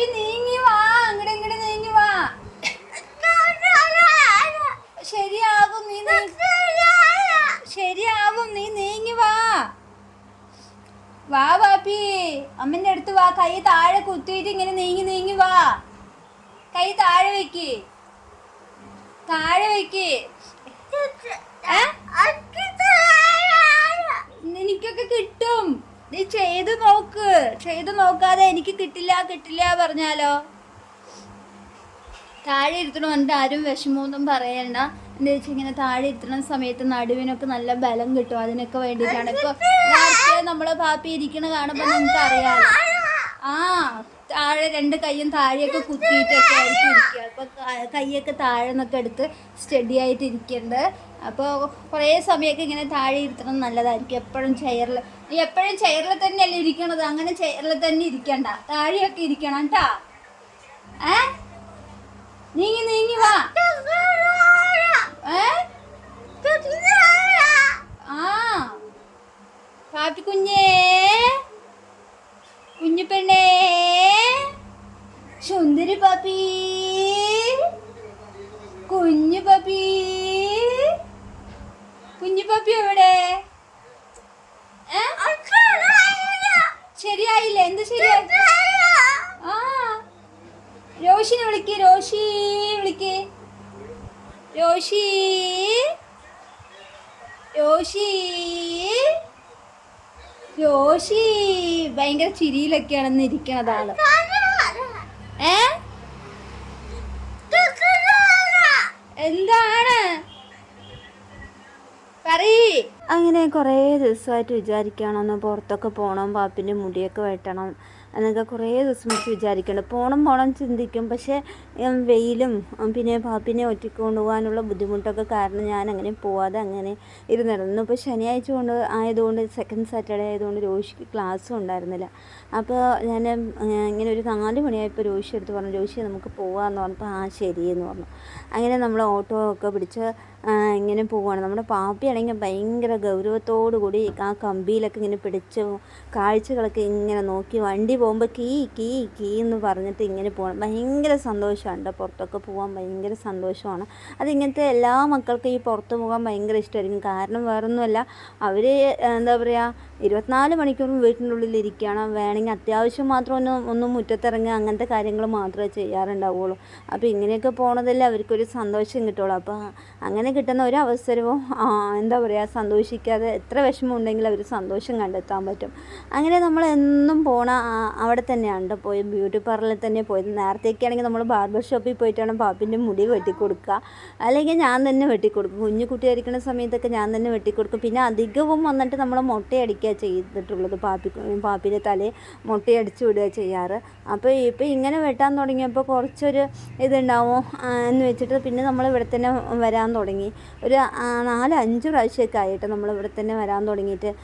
പാപ്പി നീങ്ങി വാ. അങ്ങടെ ഇങ്ങടെ നീങ്ങി വാ. ശരിയാകും നീ ശരിയാവും നീ നീങ്ങി വാ. വാ വാപ്പി. അമ്മന്റെ അടുത്ത് വാ. കൈ താഴെ കുത്തിയിട്ട് ഇങ്ങനെ നീങ്ങി നീങ്ങി വാ. കൈ താഴെ വെക്ക്. താഴെ വെക്ക്. ഏ? എനിക്കൊക്കെ കിട്ടും നീ ചെയ്തു നോക്ക് ചെയ്തു നോക്കാതെ എനിക്ക് കിട്ടില്ല കിട്ടില്ല പറഞ്ഞാലോ? താഴെ ഇരുത്തണം എന്നിട്ട് ആരും വിഷമമൊന്നും പറയണ്ട. എന്താ വെച്ചാൽ ഇങ്ങനെ താഴെ ഇരുത്തണ സമയത്ത് നടുവിനൊക്കെ നല്ല ബലം കിട്ടും. അതിനൊക്കെ വേണ്ടിയിട്ടാണ്. ഇപ്പൊ നേരത്തെ നമ്മളെ പാപ്പി ഇരിക്കണ കാണുമ്പോൾ നിങ്ങൾക്ക് അറിയാം ആ താഴെ രണ്ട് കൈയും താഴെയൊക്കെ കുത്തിയിട്ടൊക്കെ ആയിരിക്കും ഇരിക്കുക അപ്പോൾ കൈയൊക്കെ താഴെ നിന്നൊക്കെ എടുത്ത് സ്റ്റഡി ആയിട്ട് ഇരിക്കണ്ട് അപ്പോൾ കുറേ സമയമൊക്കെ ഇങ്ങനെ താഴെ ഇരുത്തണം നല്ലതായിരിക്കും. എപ്പോഴും ചെയറിൽ നീ എപ്പോഴും ചെയറിൽ തന്നെയല്ലേ ഇരിക്കണത്? അങ്ങനെ ചെയറിൽ തന്നെ ഇരിക്കണ്ട. താഴെയൊക്കെ ഇരിക്കണം കേട്ടാ ഏ? നീങ്ങി നീങ്ങി വാ. ഏ? ആ. പാപ്പി കുഞ്ഞേ പെണ്ണേ പാപ്പി കുഞ്ഞു പപ്പി കുഞ്ഞു പാപ്പി എവിടെ? ശരിയായില്ലേ? എന്ത് ശരിയായി ആ. രോഷിനെ വിളിക്ക് രോഷി വിളിക്ക്. രോഷി. രോഷി. രോഷി. ഭയങ്കര ചിരിയിലൊക്കെയാണെന്ന് ഇരിക്കണതാണ് ഏ? എന്താണ്? അങ്ങനെ കുറേ ദിവസമായിട്ട് വിചാരിക്കണം ഒന്ന് പുറത്തൊക്കെ പോകണം പാപ്പിന്റെ മുടിയൊക്കെ വെട്ടണം എന്നൊക്കെ കുറേ ദിവസം വെച്ച് വിചാരിക്കുന്നുണ്ട് പോകണം പോകണം ചിന്തിക്കും. പക്ഷേ വെയിലും പിന്നെ പാപ്പിനെ ഒറ്റയ്ക്ക് കൊണ്ടുപോകാനുള്ള ബുദ്ധിമുട്ടൊക്കെ കാരണം ഞാൻ അങ്ങനെ പോവാതെ അങ്ങനെ ഇരുന്നിരുന്നു. ഇപ്പോൾ ശനിയാഴ്ച കൊണ്ട് ആയതുകൊണ്ട് സെക്കൻഡ് സാറ്റർഡേ ആയതുകൊണ്ട് രോഷിക്ക് ക്ലാസ്സും ഉണ്ടായിരുന്നില്ല. അപ്പോൾ ഞാൻ ഇങ്ങനെ ഒരു നാല് മണിയായപ്പോൾ രോഷി എടുത്ത് പറഞ്ഞു രോഷി നമുക്ക് പോകാമെന്ന് പറഞ്ഞപ്പോൾ ആ ശരി എന്ന് പറഞ്ഞു. അങ്ങനെ നമ്മൾ ഓട്ടോ ഒക്കെ പിടിച്ച് ഇങ്ങനെ പോവുകയാണ് നമ്മുടെ പാപ്പിയാണെങ്കിൽ ഭയങ്കര ഗൗരവത്തോടു കൂടി ആ കമ്പിയിലൊക്കെ ഇങ്ങനെ പിടിച്ച് കാഴ്ചകളൊക്കെ ഇങ്ങനെ നോക്കി വണ്ടി പോകുമ്പോൾ കീ കീ കീ എന്ന് പറഞ്ഞിട്ട് ഇങ്ങനെ പോകണം ഭയങ്കര സന്തോഷമാണ് പുറത്തൊക്കെ പോകാൻ ഭയങ്കര സന്തോഷമാണ്. അതിങ്ങനത്തെ എല്ലാ മക്കൾക്കും ഈ പുറത്ത് പോകാൻ ഭയങ്കര ഇഷ്ടമായിരിക്കും. കാരണം വേറൊന്നുമല്ല. അവർ എന്താ പറയുക ഇരുപത്തിനാല് മണിക്കൂറും വീട്ടിന്റെ ഉള്ളിൽ ഇരിക്കണം വേണമെങ്കിൽ അത്യാവശ്യം മാത്രം ഒന്ന് ഒന്ന് മുറ്റത്തിറങ്ങുക അങ്ങനത്തെ കാര്യങ്ങൾ മാത്രമേ ചെയ്യാറുണ്ടാവുള്ളൂ അപ്പോൾ ഇങ്ങനെയൊക്കെ പോണതല്ലേ അവർക്കൊരു സന്തോഷം കിട്ടുള്ളൂ അപ്പോൾ അങ്ങനെ കിട്ടുന്ന ഒരു അവസരവും എന്താ പറയുക സന്തോഷിക്കാതെ എത്ര വിഷമം ഉണ്ടെങ്കിലും അവർ സന്തോഷം കണ്ടെത്താൻ പറ്റും. അങ്ങനെ നമ്മൾ എന്നും പോണ അവിടെ തന്നെയാണ് പോയി ബ്യൂട്ടി പാർലറിൽ തന്നെ പോയത്. നേരത്തെയൊക്കെ ആണെങ്കിൽ നമ്മൾ ബാർബർ ഷോപ്പിൽ പോയിട്ടാണ് പാപ്പിന്റെ മുടി വെട്ടിക്കൊടുക്കുക. അല്ലെങ്കിൽ ഞാൻ തന്നെ വെട്ടിക്കൊടുക്കും. കുഞ്ഞു കുട്ടിയായിരിക്കുന്ന സമയത്തൊക്കെ ഞാൻ തന്നെ വെട്ടിക്കൊടുക്കും. പിന്നെ അധികവും വന്നിട്ട് നമ്മൾ മുട്ടയടിക്കുക ചെയ്തിട്ടുള്ളത്. പാപ്പി പാപ്പിന്റെ തലയിൽ മുട്ടയടിച്ച് വിടുക ചെയ്യാറ്. അപ്പോൾ ഇപ്പോൾ ഇങ്ങനെ വെട്ടാൻ തുടങ്ങിയപ്പോൾ കുറച്ചൊരു ഇതുണ്ടാവും? എന്ന് വെച്ചിട്ട് പിന്നെ നമ്മൾ ഇവിടെ തന്നെ വരാൻ തുടങ്ങി. ഒരു നാല് അഞ്ച് പ്രാവശ്യമൊക്കെ ആയിട്ട് നമ്മൾ ഇവിടെ തന്നെ വരാൻ തുടങ്ങിയിട്ട്.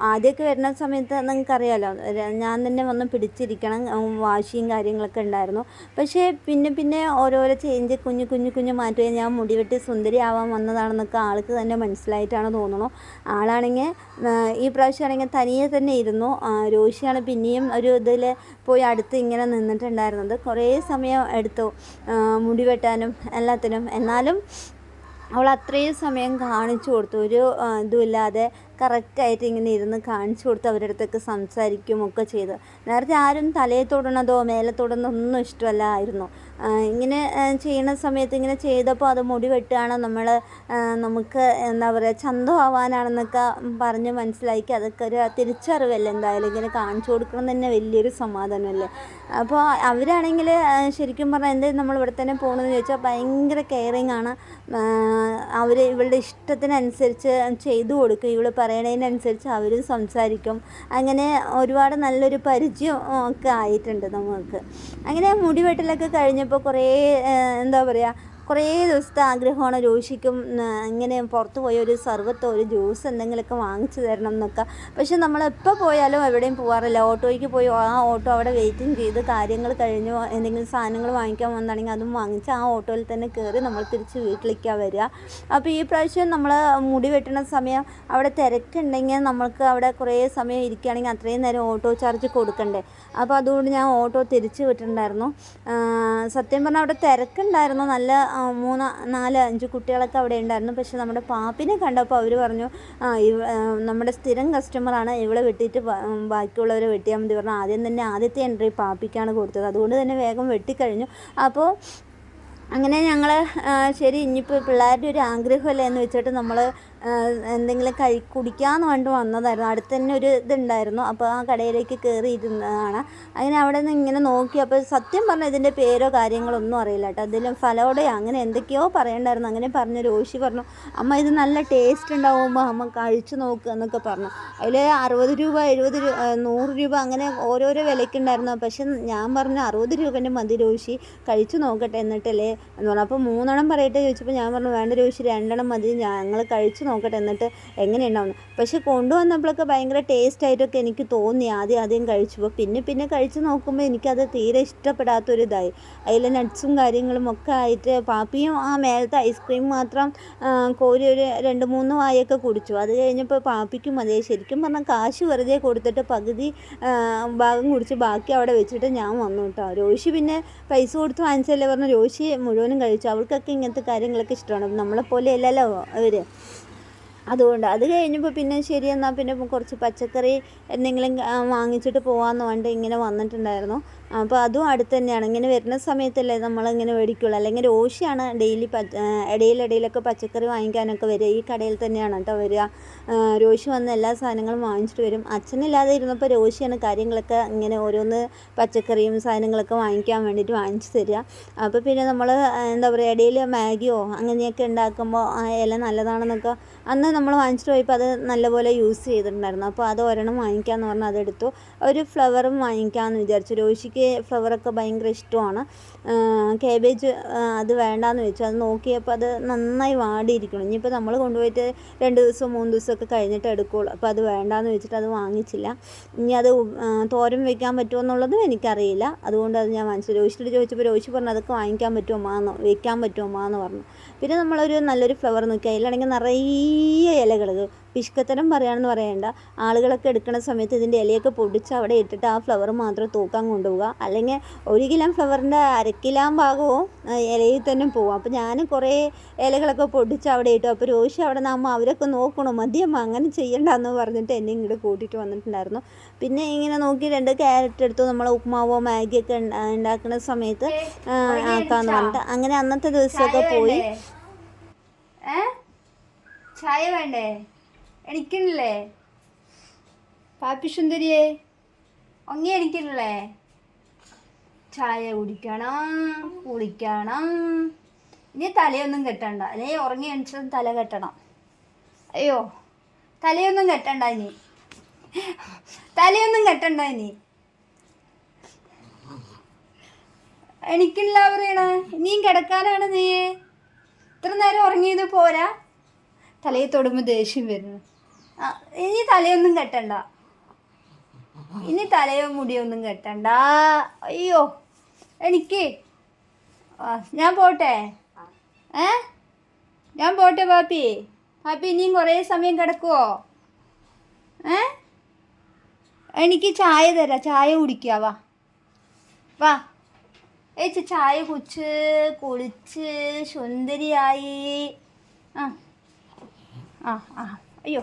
ആദ്യമൊക്കെ വരുന്ന സമയത്ത് നിങ്ങൾക്കറിയാലോ ര- ഞാൻ തന്നെ വന്ന് പിടിച്ചിരിക്കണം വാശിയും കാര്യങ്ങളൊക്കെ ഉണ്ടായിരുന്നു. പക്ഷേ പിന്നെ പിന്നെ ഓരോരോ ചേഞ്ച് കുഞ്ഞു കുഞ്ഞു കുഞ്ഞു മാറ്റുകയും ഞാൻ മുടിവെട്ടി സുന്ദരി ആവാൻ വന്നതാണെന്നൊക്കെ ആൾക്ക് തന്നെ മനസ്സിലായിട്ടാണ് തോന്നുന്നു ആളാണെങ്കിൽ ഈ പ്രാവശ്യം ആണെങ്കിൽ തനിയെ തന്നെ ഇരുന്നു. രോഷിയാണ് പിന്നെയും ഒരു ഇതിൽ പോയി അടുത്ത് ഇങ്ങനെ നിന്നിട്ടുണ്ടായിരുന്നത്. കുറേ സമയം എടുത്തു മുടി വെട്ടാനും എല്ലാത്തിനും. എന്നാലും അവൾ അത്രയും സമയം കാണിച്ചു കൊടുത്തു. ഒരു ഇതുമില്ലാതെ കറക്റ്റായിട്ട് ഇങ്ങനെ ഇരുന്ന് കാണിച്ചു കൊടുത്ത് അവരുടെ അടുത്തൊക്കെ സംസാരിക്കും ഒക്കെ ചെയ്തു. നേരത്തെ ആരും തലയെ തൊടണതോ മേലെ തൊടുന്നതൊന്നും ഇഷ്ടമല്ലായിരുന്നു. ഇങ്ങനെ ചെയ്യണ സമയത്ത് ഇങ്ങനെ ചെയ്തപ്പോൾ അത് മുടി വെട്ടുകയാണ് നമ്മൾ നമുക്ക് എന്താ പറയുക ചന്തമാവാനാണെന്നൊക്കെ പറഞ്ഞ് മനസ്സിലാക്കി അതൊക്കെ ഒരു തിരിച്ചറിവല്ലേ എന്തായാലും ഇങ്ങനെ കാണിച്ചു കൊടുക്കണം തന്നെ വലിയൊരു സമാധാനമല്ലേ. അപ്പോൾ അവരാണെങ്കിൽ ശരിക്കും പറഞ്ഞാൽ എന്തായാലും നമ്മൾ ഇവിടെ തന്നെ പോകണമെന്ന് ചോദിച്ചാൽ ഭയങ്കര കെയറിങ് ആണ്. അവർ ഇവളുടെ ഇഷ്ടത്തിനനുസരിച്ച് ചെയ്തു കൊടുക്കും. ഇവൾ പറയണതിനനുസരിച്ച് അവരും സംസാരിക്കും. അങ്ങനെ ഒരുപാട് നല്ലൊരു പരിചയം ഒക്കെ ആയിട്ടുണ്ട് നമുക്ക്. അങ്ങനെ മുടി വെട്ടലൊക്കെ കഴിഞ്ഞപ്പോൾ കുറേ എന്താ പറയുക കുറേ ദിവസത്തെ ആഗ്രഹമാണ് രോഷിക്കും ഇങ്ങനെ പുറത്ത് പോയ ഒരു സർവത്തോ ഒരു ജ്യൂസ് എന്തെങ്കിലുമൊക്കെ വാങ്ങിച്ചു തരണം എന്നൊക്കെ. പക്ഷെ നമ്മൾ എപ്പോൾ പോയാലും എവിടെയും പോകാറില്ല ഓട്ടോയ്ക്ക് പോയി ആ ഓട്ടോ അവിടെ വെയിറ്റിംഗ് ചെയ്ത് കാര്യങ്ങൾ കഴിഞ്ഞു എന്തെങ്കിലും സാധനങ്ങൾ വാങ്ങിക്കാൻ വന്നാണെങ്കിൽ അതും വാങ്ങിച്ച് ആ ഓട്ടോയിൽ തന്നെ കയറി നമ്മൾ തിരിച്ച് വീട്ടിലേക്കാണ് വരിക. അപ്പോൾ ഈ പ്രാവശ്യം നമ്മൾ മുടി വെട്ടുന്ന സമയം അവിടെ തിരക്കുണ്ടെങ്കിൽ നമ്മൾക്ക് അവിടെ കുറേ സമയം ഇരിക്കുകയാണെങ്കിൽ അത്രയും നേരം ഓട്ടോ ചാർജ് കൊടുക്കണ്ടേ. അപ്പോൾ അതുകൊണ്ട് ഞാൻ ഓട്ടോ തിരിച്ച് വിട്ടിട്ടുണ്ടായിരുന്നു. സത്യം പറഞ്ഞാൽ അവിടെ തിരക്കുണ്ടായിരുന്നു. നല്ല മൂന്ന് നാല് അഞ്ച് കുട്ടികളൊക്കെ അവിടെ ഉണ്ടായിരുന്നു. പക്ഷെ നമ്മുടെ പാപ്പിനെ കണ്ടപ്പോൾ അവർ പറഞ്ഞു നമ്മുടെ സ്ഥിരം കസ്റ്റമറാണ് ഇവളെ വെട്ടിയിട്ട് ബാക്കിയുള്ളവരെ വെട്ടിയാൽ മതി. പറഞ്ഞു ആദ്യം തന്നെ ആദ്യത്തെ എൻട്രി പാപ്പിക്കാണ് കൊടുത്തത്. അതുകൊണ്ട് തന്നെ വേഗം വെട്ടിക്കഴിഞ്ഞു. അപ്പോൾ അങ്ങനെ ഞങ്ങൾ ശരി ഇനിയിപ്പോൾ പിള്ളേരുടെ ഒരു ആഗ്രഹമല്ലേ എന്ന് വെച്ചിട്ട് നമ്മൾ എന്തെങ്കിലും കഴി കുടിക്കാമെന്ന് പറഞ്ഞിട്ട് വന്നതായിരുന്നു. അടുത്ത് തന്നെ ഒരു ഇതുണ്ടായിരുന്നു. അപ്പോൾ ആ കടയിലേക്ക് കയറി ഇരുന്നതാണ് അങ്ങനെ അവിടെ നിന്ന് ഇങ്ങനെ നോക്കി. അപ്പോൾ സത്യം പറഞ്ഞാൽ ഇതിന്റെ പേരോ കാര്യങ്ങളോ ഒന്നും അറിയില്ല കേട്ടോ. അതിലും ഫലോടെ അങ്ങനെ എന്തൊക്കെയോ പറയണ്ടായിരുന്നു. അങ്ങനെ പറഞ്ഞ രോഷി പറഞ്ഞു അമ്മ ഇത് നല്ല ടേസ്റ്റ് ഉണ്ടാവുമ്പോൾ അമ്മ കഴിച്ചു നോക്കുക എന്നൊക്കെ പറഞ്ഞു. അതിൽ അറുപത് രൂപ എഴുപത് രൂപ നൂറ് രൂപ അങ്ങനെ ഓരോരോ വിലയ്ക്കുണ്ടായിരുന്നു. പക്ഷെ ഞാൻ പറഞ്ഞു അറുപത് രൂപേന്റെ മതി രോഷി കഴിച്ചു നോക്കട്ടെ എന്നിട്ടല്ലേ? എന്ന് പറഞ്ഞു. അപ്പോൾ മൂന്നെണ്ണം പറയട്ടെ ചോദിച്ചപ്പോൾ ഞാൻ പറഞ്ഞു വേണ്ട രോഷി രണ്ടെണ്ണം മതി. ഞങ്ങൾ കഴിച്ചു നോക്കട്ടെ എന്നിട്ട് എങ്ങനെ എങ്ങനെയുണ്ടാവുന്നു. പക്ഷെ കൊണ്ടുവന്നപ്പോഴൊക്കെ ഭയങ്കര ടേസ്റ്റ് ആയിട്ടൊക്കെ എനിക്ക് തോന്നി. ആദ്യം ആദ്യം കഴിച്ചപ്പോൾ പിന്നെ പിന്നെ കഴിച്ച് നോക്കുമ്പോൾ എനിക്കത് തീരെ ഇഷ്ടപ്പെടാത്തൊരിതായി അതിൽ നട്ട്സും കാര്യങ്ങളും ഒക്കെ ആയിട്ട് പാപ്പിയും ആ മേലത്തെ ഐസ്ക്രീം മാത്രം കോരി ഒരു രണ്ട് മൂന്ന് വായൊക്കെ കുടിച്ചു. അത് കഴിഞ്ഞപ്പോൾ പാപ്പിക്കും അതേ. ശരിക്കും പറഞ്ഞാൽ കാശ് വെറുതെ കൊടുത്തിട്ട് പകുതി ഭാഗം കുടിച്ച് ബാക്കി അവിടെ വെച്ചിട്ട് ഞാൻ വന്നു കേട്ടോ. രോഷി പിന്നെ പൈസ കൊടുത്ത് വാങ്ങിച്ചല്ലേ പറഞ്ഞു രോഷി മുഴുവനും കഴിച്ചു. അവൾക്കൊക്കെ ഇങ്ങനത്തെ കാര്യങ്ങളൊക്കെ ഇഷ്ടമാണ്. നമ്മളെപ്പോലെ അല്ലല്ലോ അവർ അതുകൊണ്ട് അത് കഴിഞ്ഞപ്പോൾ പിന്നെ ശരി എന്നാൽ പിന്നെ കുറച്ച് പച്ചക്കറി എന്തെങ്കിലും വാങ്ങിച്ചിട്ട് പോകാമെന്ന് പറഞ്ഞിട്ട് ഇങ്ങനെ വന്നിട്ടുണ്ടായിരുന്നു. അപ്പോൾ അതും അടുത്ത് തന്നെയാണ്. ഇങ്ങനെ വരുന്ന സമയത്തല്ലേ നമ്മളിങ്ങനെ മേടിക്കുള്ളൂ. അല്ലെങ്കിൽ രോഷിയാണ് ഡെയിലി പച്ച ഇടയിലിടയിലൊക്കെ പച്ചക്കറി വാങ്ങിക്കാനൊക്കെ വരിക. ഈ കടയിൽ തന്നെയാണ് കേട്ടോ വരിക. രോശി വന്ന് എല്ലാ സാധനങ്ങളും വാങ്ങിച്ചിട്ട് വരും. അച്ഛനില്ലാതെ ഇരുന്നപ്പോൾ രോഷിയാണ് കാര്യങ്ങളൊക്കെ ഇങ്ങനെ ഓരോന്ന് പച്ചക്കറിയും സാധനങ്ങളൊക്കെ വാങ്ങിക്കാൻ വേണ്ടിയിട്ട് വാങ്ങിച്ചു തരിക. അപ്പോൾ പിന്നെ നമ്മൾ എന്താ പറയുക ഇടയിൽ മാഗിയോ അങ്ങനെയൊക്കെ ഉണ്ടാക്കുമ്പോൾ ആ ഇല നല്ലതാണെന്നൊക്കെ അന്ന് നമ്മൾ വാങ്ങിച്ചിട്ട് പോയപ്പോൾ അത് നല്ലപോലെ യൂസ് ചെയ്തിട്ടുണ്ടായിരുന്നു. അപ്പോൾ അത് ഒരെണ്ണം വാങ്ങിക്കാമെന്ന് പറഞ്ഞാൽ അതെടുത്തു. ഒരു ഫ്ലവറും വാങ്ങിക്കാമെന്ന് വിചാരിച്ചു. രോഷിക്ക് ഫ്ലവറൊക്കെ ഭയങ്കര ഇഷ്ടമാണ്. കേബേജ് അത് വേണ്ടാന്ന് വെച്ചു. അത് നോക്കിയപ്പോൾ അത് നന്നായി വാടിയിരിക്കണം. ഇനിയിപ്പോൾ നമ്മൾ കൊണ്ടുപോയിട്ട് രണ്ട് ദിവസം മൂന്ന് ദിവസമൊക്കെ കഴിഞ്ഞിട്ട് എടുക്കുകയുള്ളൂ അപ്പോൾ അത് വേണ്ടാന്ന് വെച്ചിട്ട് അത് വാങ്ങിച്ചില്ല. ഇനി അത് തോരൻ വെക്കാൻ പറ്റുമോ എന്നുള്ളതും എനിക്കറിയില്ല. അതുകൊണ്ട് അത് ഞാൻ വാങ്ങിച്ചു. രോഹിച്ചിട്ട് ചോദിച്ചപ്പോൾ രോഹിച്ച് പറഞ്ഞു അതൊക്കെ വാങ്ങിക്കാൻ പറ്റുമോ എന്ന് വെക്കാൻ പറ്റുമോ എന്ന് പറഞ്ഞു. പിന്നെ നമ്മളൊരു നല്ലൊരു ഫ്ലവർ നോക്കി അതിലാണെങ്കിൽ നിറയെ ഇലകൾ പിഷ്കത്തരം പറയുകയാണെന്ന് പറയേണ്ട. ആളുകളൊക്കെ എടുക്കുന്ന സമയത്ത് ഇതിന്റെ ഇലയൊക്കെ പൊടിച്ച് അവിടെ ഇട്ടിട്ട് ആ ഫ്ലവർ മാത്രം തൂക്കാൻ കൊണ്ടുപോവുക. അല്ലെങ്കിൽ ഒരു കിലോ ഫ്ലവറിന്റെ അരക്കിലാം ഭാഗവും ഇലയിൽ തന്നെ പോകും അപ്പോൾ ഞാൻ കുറേ ഇലകളൊക്കെ പൊടിച്ച് അവിടെ ഇട്ടു. അപ്പോൾ രോഷി അവിടെ നിന്നാകുമ്പോൾ അവരൊക്കെ നോക്കണം? മതിയമ്മ അങ്ങനെ ചെയ്യണ്ടെന്ന് പറഞ്ഞിട്ട് എന്നെ ഇങ്ങോട്ട് കൂട്ടിയിട്ട് വന്നിട്ടുണ്ടായിരുന്നു. പിന്നെ ഇങ്ങനെ നോക്കി രണ്ട് ക്യാരറ്റ് എടുത്തു. നമ്മൾ ഉപ്മാവോ മാഗിയൊക്കെ ഉണ്ടാ- ഉണ്ടാക്കുന്ന സമയത്ത് ആക്കാന്ന് പറഞ്ഞിട്ട്. അങ്ങനെ അന്നത്തെ ദിവസമൊക്കെ പോയി. ഏ? ചായ വേണ്ടേ? എണിക്കണില്ലേ? പാപ്പി സുന്ദരിയെ ഒങ്ങി എണിക്കണില്ലേ? ചായ കുടിക്കണം കുളിക്കണം. ഇനി തലയൊന്നും കെട്ടണ്ട. ഇനി ഉറങ്ങി എണിച്ചതും തല കെട്ടണം. അയ്യോ തലയൊന്നും കെട്ടണ്ട ഇനി. തലയൊന്നും കെട്ടണ്ട ഇനി. എനിക്കില്ല പറയണ. ഇനിയും കിടക്കാനാണ് നീ. ഇത്ര നേരം ഉറങ്ങിയത് പോരാ. തലയെ തൊടുമ്പോൾ ദേഷ്യം വരുന്നു. ഇനി തലയൊന്നും കെട്ടണ്ട. ഇനി തലയോ മുടിയൊന്നും കെട്ടണ്ട. അയ്യോ എനിക്ക്. ഞാൻ പോട്ടെ. ഏ? ഞാൻ പോട്ടെ പാപ്പി. പാപ്പി ഇനിയും കുറേ സമയം കിടക്കുവോ? ഏ? എനിക്ക് ചായ തരാം ചായ കുടിക്കുക വാ. വാ. ഏച്ചി ചായ കുച്ച് കുളിച്ച് സുന്ദരിയായി. ആ. ആ ആ. അയ്യോ.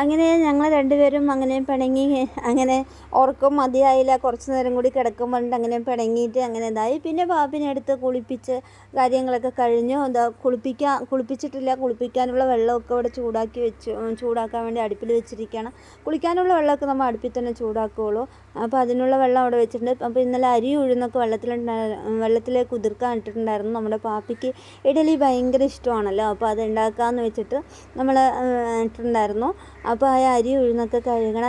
അങ്ങനെ ഞങ്ങൾ രണ്ടുപേരും അങ്ങനെ പിണങ്ങി അങ്ങനെ ഉറക്കം മതിയായില്ല. കുറച്ച് നേരം കൂടി കിടക്കും അങ്ങനെ പിണങ്ങിയിട്ട് അങ്ങനെ ഇതായി. പിന്നെ പാപ്പിനെ എടുത്ത് കുളിപ്പിച്ച് കാര്യങ്ങളൊക്കെ കഴിഞ്ഞു. എന്താ കുളിപ്പിക്കാൻ കുളിപ്പിച്ചിട്ടില്ല. കുളിപ്പിക്കാനുള്ള വെള്ളമൊക്കെ ഇവിടെ ചൂടാക്കി വെച്ച്. ചൂടാക്കാൻ വേണ്ടി അടുപ്പിൽ വെച്ചിരിക്കുകയാണ്. കുളിക്കാനുള്ള വെള്ളമൊക്കെ നമ്മൾ അടുപ്പിൽ തന്നെ ചൂടാക്കുകയുള്ളൂ അപ്പോൾ അതിനുള്ള വെള്ളം അവിടെ വെച്ചിട്ടുണ്ട്. അപ്പോൾ ഇന്നലെ അരി ഉഴുന്നൊക്കെ വെള്ളത്തിലുണ്ടാ വെള്ളത്തിലേക്ക് കുതിർക്കാൻ ഇട്ടിട്ടുണ്ടായിരുന്നു. നമ്മുടെ പാപ്പിക്ക് ഇഡലി ഭയങ്കര ഇഷ്ടമാണല്ലോ. അപ്പോൾ അത് ഉണ്ടാക്കാമെന്ന് വെച്ചിട്ട് നമ്മൾ ഇട്ടിട്ടുണ്ടായിരുന്നു. അപ്പോൾ ആ അരി ഉഴുന്നൊക്കെ കഴുകണ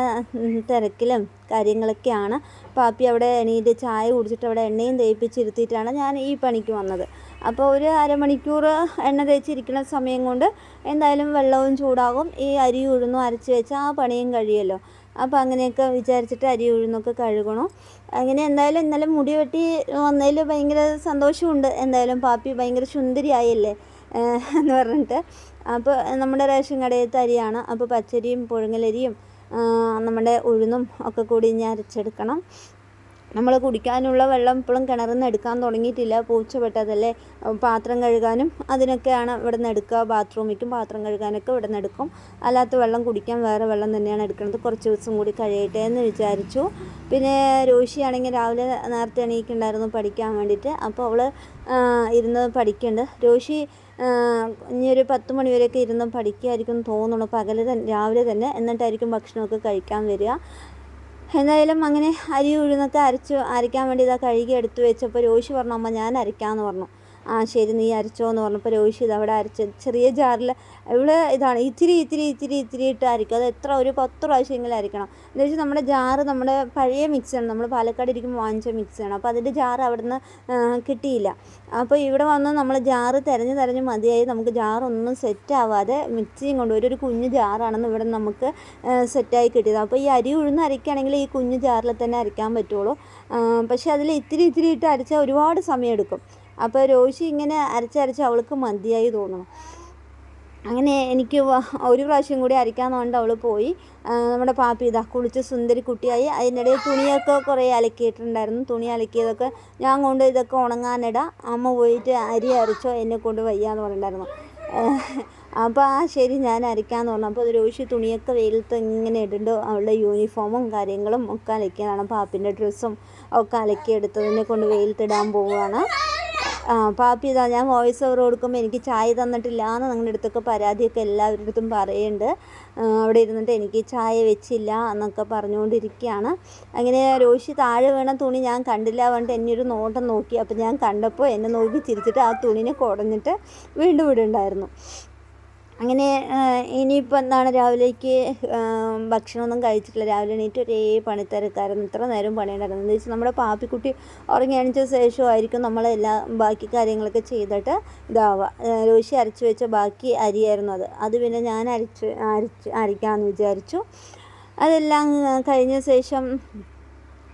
തിരക്കിലും കാര്യങ്ങളൊക്കെയാണ്. പാപ്പി അവിടെ എണീറ്റ് ചായ കുടിച്ചിട്ട് അവിടെ എണ്ണയും തേപ്പിച്ചിരുത്തിയിട്ടാണ് ഞാൻ ഈ പണിക്ക് വന്നത്. അപ്പോൾ ഒരു അരമണിക്കൂർ എണ്ണ തേച്ചിരിക്കുന്ന സമയം കൊണ്ട് എന്തായാലും വെള്ളവും ചൂടാകും. ഈ അരി ഉഴുന്നും അരച്ച് വെച്ചാൽ ആ പണിയും കഴിയുമല്ലോ അപ്പോൾ അങ്ങനെയൊക്കെ വിചാരിച്ചിട്ട് അരി ഉഴുന്നൊക്കെ കഴുകണം. അങ്ങനെ എന്തായാലും ഇന്നലെ മുടി വെട്ടി വന്നതിൽ ഭയങ്കര സന്തോഷമുണ്ട്. എന്തായാലും പാപ്പി ഭയങ്കര സുന്ദരിയായല്ലേ എന്ന് പറഞ്ഞിട്ട്. അപ്പോൾ നമ്മുടെ റേഷൻ കടയിലത്തെ അരിയാണ് അപ്പോൾ പച്ചരിയും പുഴുങ്ങലരിയും നമ്മുടെ ഉഴുന്നും ഒക്കെ കൂടി ഞാൻ അരച്ചെടുക്കണം. നമ്മൾ കുടിക്കാനുള്ള വെള്ളം ഇപ്പോഴും കിണറിൽ നിന്ന് എടുക്കാൻ തുടങ്ങിയിട്ടില്ല. പൂച്ച പെട്ടതല്ലേ? പാത്രം കഴുകാനും അതിനൊക്കെയാണ് ഇവിടെ നിന്ന് എടുക്കുക. ബാത്റൂമിക്കും പാത്രം കഴുകാനൊക്കെ ഇവിടെ നിന്ന് എടുക്കും. അല്ലാത്ത വെള്ളം കുടിക്കാൻ വേറെ വെള്ളം തന്നെയാണ് എടുക്കുന്നത്. കുറച്ച് ദിവസം കൂടി കഴിയട്ടെ എന്ന് വിചാരിച്ചു. പിന്നെ രോഷിയാണെങ്കിൽ രാവിലെ നേരത്തെ എണീക്കുണ്ടായിരുന്നു പഠിക്കാൻ വേണ്ടിയിട്ട്. അപ്പോൾ അവൾ ഇരുന്ന് പഠിക്കുന്നുണ്ട്. രോഷി ഇനി ഒരു പത്ത് മണിവരെയൊക്കെ ഇരുന്ന് പഠിക്കുമായിരിക്കും തോന്നുന്നു. പകൽ തന്നെ രാവിലെ തന്നെ എന്നിട്ടായിരിക്കും ഭക്ഷണമൊക്കെ കഴിക്കാൻ വരിക. എന്തായാലും അങ്ങനെ അരി ഉഴുന്നൊക്കെ അരച്ച് അരയ്ക്കാൻ വേണ്ടി ഇതാ കഴുകി എടുത്തു വെച്ചപ്പോൾ രോഷി പറഞ്ഞു അമ്മ ഞാൻ അരയ്ക്കാമെന്ന് പറഞ്ഞു. ആ ശരി നീ അരച്ചോ എന്ന് പറഞ്ഞപ്പോൾ രോഹിത് അവിടെ അരച്ച് ചെറിയ ജാറിൽ ഇവിടെ ഇതാണ് ഇത്തിരി ഇത്തിരി ഇത്തിരി ഇത്തിരി ഇട്ട് അരയ്ക്കും അത് എത്ര ഒരു പത്ത് പ്രാവശ്യമെങ്കിലും അരയ്ക്കണം എന്ന് വെച്ചാൽ നമ്മുടെ ജാറ് നമ്മുടെ പഴയ മിക്സാണ് നമ്മൾ പാലക്കാട് ഇരിക്കുമ്പോൾ വാങ്ങിച്ച മിക്സാണ് അപ്പോൾ അതിന്റെ ജാറ് അവിടെ നിന്ന് കിട്ടിയില്ല. അപ്പോൾ ഇവിടെ വന്ന് നമ്മൾ ജാറ് തിരഞ്ഞ് തിരഞ്ഞ് മതിയായി. നമുക്ക് ജാറൊന്നും സെറ്റ് ആവാതെ മിക്സിയും കൊണ്ട് ഒരു കുഞ്ഞ് ജാറാണെന്ന് ഇവിടെ നമുക്ക് സെറ്റായി കിട്ടിയത്. അപ്പോൾ ഈ അരി ഉഴുന്ന് അരയ്ക്കുകയാണെങ്കിൽ ഈ കുഞ്ഞു ജാറിൽ തന്നെ അരയ്ക്കാൻ പറ്റുള്ളൂ. പക്ഷേ അതിൽ ഇത്തിരി ഇത്തിരി ഇട്ട് അരച്ചാൽ ഒരുപാട് സമയം എടുക്കും. അപ്പോൾ രോഷി ഇങ്ങനെ അരച്ചരച്ച് അവൾക്ക് മതിയായി തോന്നുന്നു. അങ്ങനെ എനിക്ക് ഒരു പ്രാവശ്യം കൂടി അരയ്ക്കാന്നുകൊണ്ട് അവൾ പോയി. നമ്മുടെ പാപ്പി ഇതാ കുളിച്ച് സുന്ദരി കുട്ടിയായി. അതിനിടയിൽ തുണിയൊക്കെ കുറേ അലക്കിയിട്ടുണ്ടായിരുന്നു. തുണി അലക്കിയതൊക്കെ ഞാൻ കൊണ്ട് ഇതൊക്കെ ഉണങ്ങാനിടാം. അമ്മ പോയിട്ട് അരി അരച്ചോ എന്നെ കൊണ്ട് വയ്യാന്ന് പറഞ്ഞിട്ടുണ്ടായിരുന്നു. അപ്പോൾ ആ ശരി ഞാൻ അരയ്ക്കാന്ന് പറഞ്ഞു. അപ്പോൾ രോഷി തുണിയൊക്കെ വെയിലത്ത് ഇങ്ങനെ ഇടുന്നുണ്ട് അവളുടെ യൂണിഫോമും കാര്യങ്ങളും ഒക്കെ അലക്കിയതാണ്. പാപ്പിന്റെ ഡ്രസ്സും ഒക്കെ അലക്കിയെടുത്തതിനെ കൊണ്ട് വെയിലത്തിടാൻ പോവുകയാണ്. പാപ്പി ഇതാ ഞാൻ വോയിസ് ഓവർ കൊടുക്കുമ്പോൾ എനിക്ക് ചായ തന്നിട്ടില്ല എന്ന് നിങ്ങളുടെ അടുത്തൊക്കെ പരാതിയൊക്കെ എല്ലാവരുടെ അടുത്തും പറയുന്നുണ്ട്. അവിടെ ഇരുന്നിട്ട് എനിക്ക് ചായ വെച്ചില്ല എന്നൊക്കെ പറഞ്ഞുകൊണ്ടിരിക്കുകയാണ്. അങ്ങനെ രോഷി താഴെ വീണ തുണി ഞാൻ കണ്ടില്ല പറഞ്ഞിട്ട് എന്നെ ഒരു നോട്ടം നോക്കി. അപ്പോൾ ഞാൻ കണ്ടപ്പോൾ എന്നെ നോക്കി ചിരിച്ചിട്ട് ആ തുണിനെ കുടഞ്ഞിട്ട് വീണ്ടും ഇവിടെ ഉണ്ടായിരുന്നു. അങ്ങനെ ഇനിയിപ്പോൾ എന്താണ് രാവിലേക്ക് ഭക്ഷണമൊന്നും കഴിച്ചിട്ടില്ല. രാവിലെ എണീറ്റ് ഒരേ പണിത്തിരക്കായിരുന്നു ഇത്ര നേരം പണിയുണ്ടായിരുന്നു എന്ന് വെച്ചാൽ നമ്മുടെ പാപ്പിക്കുട്ടി ഉറങ്ങി എണീച്ച ശേഷമായിരിക്കും നമ്മളെല്ലാ ബാക്കി കാര്യങ്ങളൊക്കെ ചെയ്തിട്ട് ഇതാവുക. രോശി അരച്ച് വെച്ച ബാക്കി അരിയായിരുന്നു അത്. അത് പിന്നെ ഞാൻ അരച്ച് അരച്ച് അരയ്ക്കാമെന്ന് വിചാരിച്ചു. അതെല്ലാം കഴിഞ്ഞ ശേഷം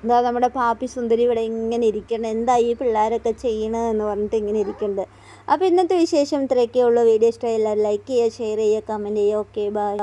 എന്താ നമ്മുടെ പാപ്പി സുന്ദരി ഇവിടെ ഇങ്ങനെ ഇരിക്കണം. എന്താ ഈ പിള്ളേരൊക്കെ ചെയ്യണതെന്ന് പറഞ്ഞിട്ട് ഇങ്ങനെ ഇരിക്കുന്നുണ്ട് അപ്പോൾ ഇന്നത്തെ വിശേഷം ഇത്രയൊക്കെ ഉള്ളൂ. വീഡിയോ ഇഷ്ടമായി എല്ലാവരും ലൈക്ക് ചെയ്യുക ഷെയർ ചെയ്യുക കമന്റ് ചെയ്യുക. Okay bye